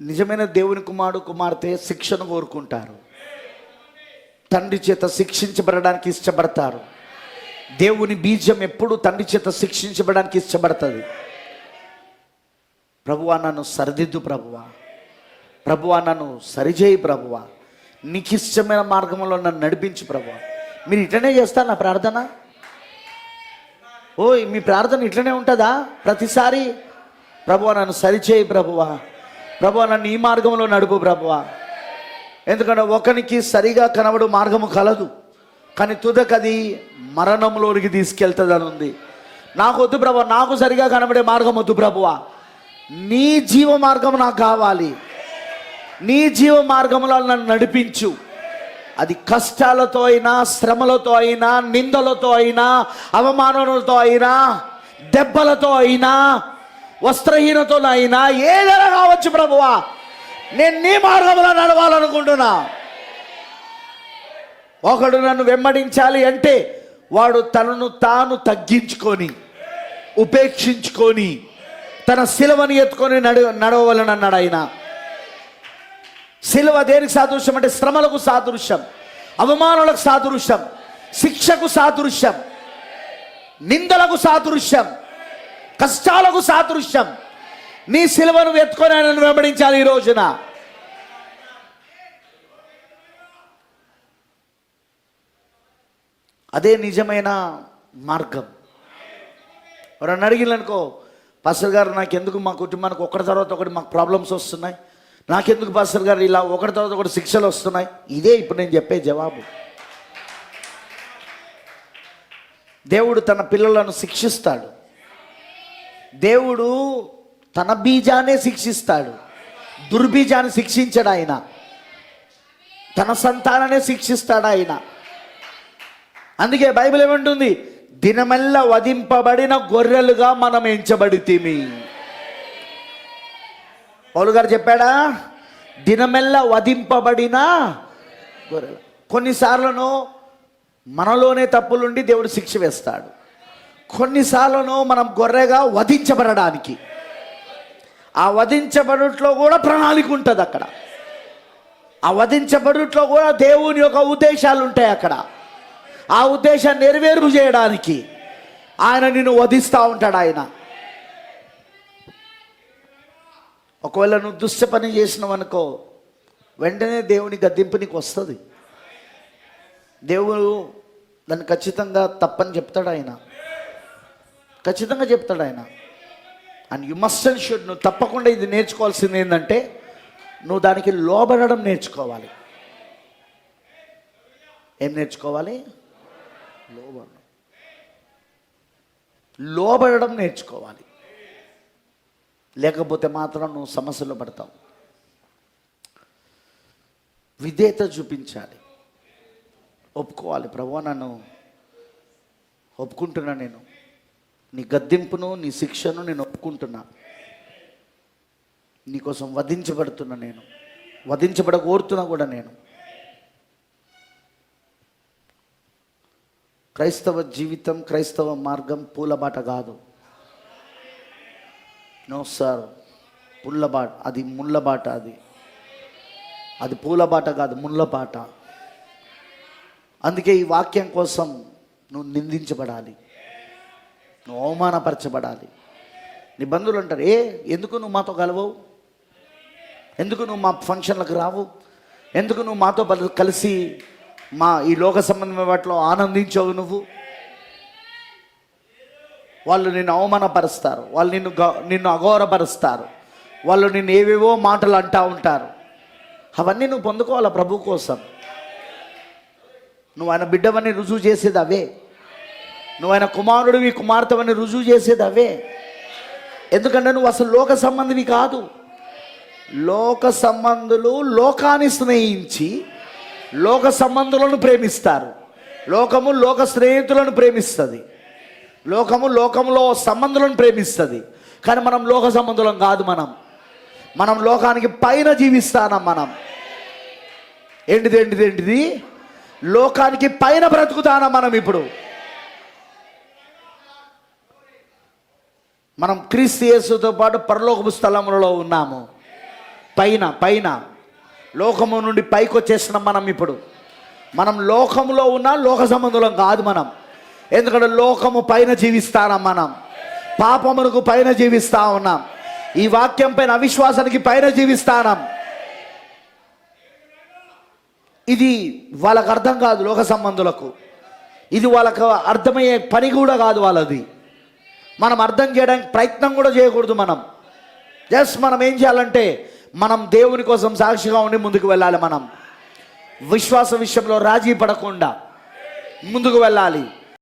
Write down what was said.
నిజమైన దేవుని కుమారుడు కుమార్తె శిక్షను కోరుకుంటారు. తండ్రి చేత శిక్షించబడడానికి ఇష్టపడతారు. దేవుని బీజం ఎప్పుడు తండ్రి చేత శిక్షించబడడానికి ఇష్టపడుతుంది. ప్రభువా నన్ను సరిదిద్దు ప్రభువా. ప్రభువా నన్ను సరిచేయి ప్రభువా. నీకు ఇష్టమైన మార్గంలో నన్ను నడిపించు ప్రభువా. మీరు ఇట్లనే చేస్తారు నా ప్రార్థన? ఓయ్ మీ ప్రార్థన ఇట్లనే ఉంటుందా? ప్రతిసారి ప్రభువా నన్ను సరిచేయి ప్రభువా. ప్రభు నన్ను ఈ మార్గంలో నడుపు ప్రభు. ఎందుకంటే ఒకనికి సరిగా కనబడు మార్గము కలదు కానీ తుదకది మరణంలోనికి తీసుకెళ్తుందని ఉంది. నాకు వద్దు ప్రభు నాకు సరిగా కనబడే మార్గం వద్దు ప్రభువా నీ జీవ మార్గం నాకు కావాలి. నీ జీవ మార్గంలో నన్ను నడిపించు. అది కష్టాలతో అయినా శ్రమలతో అయినా నిందలతో అయినా అవమానాలతో అయినా దెబ్బలతో అయినా వస్త్రహీనతో అయినా ఏదైనా కావచ్చు ప్రభువా? నేను నీ మార్గంలో నడవాలనుకుంటున్నా. ఒకడు నన్ను వెంబడించాలి అంటే వాడు తనను తాను తగ్గించుకొని ఉపేక్షించుకొని తన శిలవని ఎత్తుకొని నడు నడవవలని అన్నాడు ఆయన. శిలువ దేనికి సాదృశ్యం అంటే శ్రమలకు సాదృశ్యం అవమానాలకు సాదృశ్యం శిక్షకు సాదృశ్యం నిందలకు సాదృశ్యం కష్టాలకు సాదృశ్యం. నీ సిలువను ఎత్తుకొని ఆయనను వెంబడించాలి ఈ రోజున. అదే నిజమైన మార్గం. ఎవరన్నా అడిగిందనుకో పాస్టర్ గారు నాకెందుకు మా కుటుంబానికి ఒకటి తర్వాత ఒకటి మాకు ప్రాబ్లమ్స్ వస్తున్నాయి. నాకెందుకు పాస్టర్ గారు ఇలా ఒకటి తర్వాత ఒకటి శిక్షలు వస్తున్నాయి? ఇదే ఇప్పుడు నేను చెప్పే జవాబు. దేవుడు తన పిల్లలను శిక్షిస్తాడు. దేవుడు తన బీజాన్ని శిక్షిస్తాడు. దుర్బీజాన్ని శిక్షించడు ఆయన. తన సంతానాన్ని శిక్షిస్తాడు ఆయన. అందుకే బైబిల్ ఏమంటుంది? దినమెల్ల వధింపబడిన గొర్రెలుగా మనం ఎంచబడితిమి. పౌలు గారు చెప్పాడా? దినమెల్ల వధింపబడిన గొర్రెలు. కొన్నిసార్లను మనలోనే తప్పులుండి దేవుడు శిక్ష వేస్తాడు. కొన్నిసార్లను మనం గొర్రెగా వధించబడడానికి. ఆ వధించబడుట్లో కూడా ప్రణాళిక ఉంటుంది అక్కడ. ఆ వధించబడుట్లో కూడా దేవుని యొక్క ఉద్దేశాలు ఉంటాయి అక్కడ. ఆ ఉద్దేశాన్ని నెరవేర్పు చేయడానికి ఆయన నిన్ను వధిస్తూ ఉంటాడు ఆయన. ఒకవేళ నువ్వు దుష్ట పని చేసినావు అనుకో వెంటనే దేవుని గద్దింపు నీకు వస్తుంది. దేవుడు దాన్ని ఖచ్చితంగా తప్పని చెప్తాడు ఆయన. ఖచ్చితంగా చెప్తాడు ఆయన. And you must and should నువ్వు తప్పకుండా ఇది నేర్చుకోవాల్సింది ఏంటంటే నువ్వు దానికి లోబడడం నేర్చుకోవాలి. ఏం నేర్చుకోవాలి? లోబడడం. లోబడడం నేర్చుకోవాలి. లేకపోతే మాత్రం నువ్వు సమస్యలు పడతావు. విధేయత చూపించాలి. ఒప్పుకోవాలి. ప్రభు నన్ను ఒప్పుకుంటున్నా నేను. నీ గద్దింపును నీ శిక్షను నేను ఒప్పుకుంటున్నా. నీకోసం వధించబడుతున్నా నేను. వధించబడ కోరుతున్నా కూడా నేను. క్రైస్తవ జీవితం క్రైస్తవ మార్గం పూలబాట కాదు. నో సార్ పుల్లబాట అది ముళ్ళబాట అది. అది పూలబాట కాదు ముళ్ళబాట. అందుకే ఈ వాక్యం కోసం నువ్వు నిందించబడాలి. నువ్వు అవమానపరచబడాలి. నీ బంధువులు అంటారు ఏ ఎందుకు నువ్వు మాతో కలవవు? ఎందుకు నువ్వు మా ఫంక్షన్లకు రావు? ఎందుకు నువ్వు మాతో కలిసి మా ఈ లోక సంబంధమైన వాటిలో ఆనందించవు నువ్వు? వాళ్ళు నిన్ను అవమానపరుస్తారు వాళ్ళు నిన్ను గ- నిన్ను అఘోరపరుస్తారు వాళ్ళు నిన్ను ఏవేవో మాటలు అంటూ ఉంటారు. అవన్నీ నువ్వు పొందుకోవాలి ప్రభు కోసం? నువ్వు ఆయన బిడ్డవన్నీ రుజువు చేసేది అవే. నువ్వు ఆయన కుమారుడివి కుమార్తెవని రుజువు చేసేది అవే ఎందుకంటే నువ్వు అసలు లోక సంబంధివి కాదు. లోక సంబంధులు లోకాన్ని స్నేహించి లోక సంబంధులను ప్రేమిస్తారు. లోకము లోక స్నేహితులను ప్రేమిస్తుంది. లోకము లోకంలో సంబంధులను ప్రేమిస్తుంది. కానీ మనం లోక సంబంధులం కాదు మనం. మనం లోకానికి పైన జీవిస్తానం మనం. ఏంటిది ఏంటిది ఏంటిది? లోకానికి పైన బ్రతుకుతానం మనం ఇప్పుడు. మనం క్రీస్తు యేసుతో పాటు పరలోకపు స్థలములలో ఉన్నాము. పైన పైన. లోకము నుండి పైకి వచ్చేస్తున్నాం మనం ఇప్పుడు. మనం లోకములో ఉన్న లోక సంబంధులం కాదు మనం. ఎందుకంటే లోకము పైన జీవిస్తానం మనం. పాపమునకు పైన జీవిస్తా ఉన్నాం. ఈ వాక్యం పైన అవిశ్వాసానికి పైన జీవిస్తానం. ఇది వాళ్ళకు అర్థం కాదు లోక సంబంధులకు. ఇది వాళ్ళకు అర్థమయ్యే పని కూడా కాదు వాళ్ళది. మనం అర్థం చేయడానికి ప్రయత్నం కూడా చేయకూడదు మనం. జస్ట్ మనం ఏం చేయాలంటే మనం దేవుని కోసం సాక్షిగా ఉండి ముందుకు వెళ్ళాలి మనం. విశ్వాస విషయంలో రాజీ పడకుండా ముందుకు వెళ్ళాలి.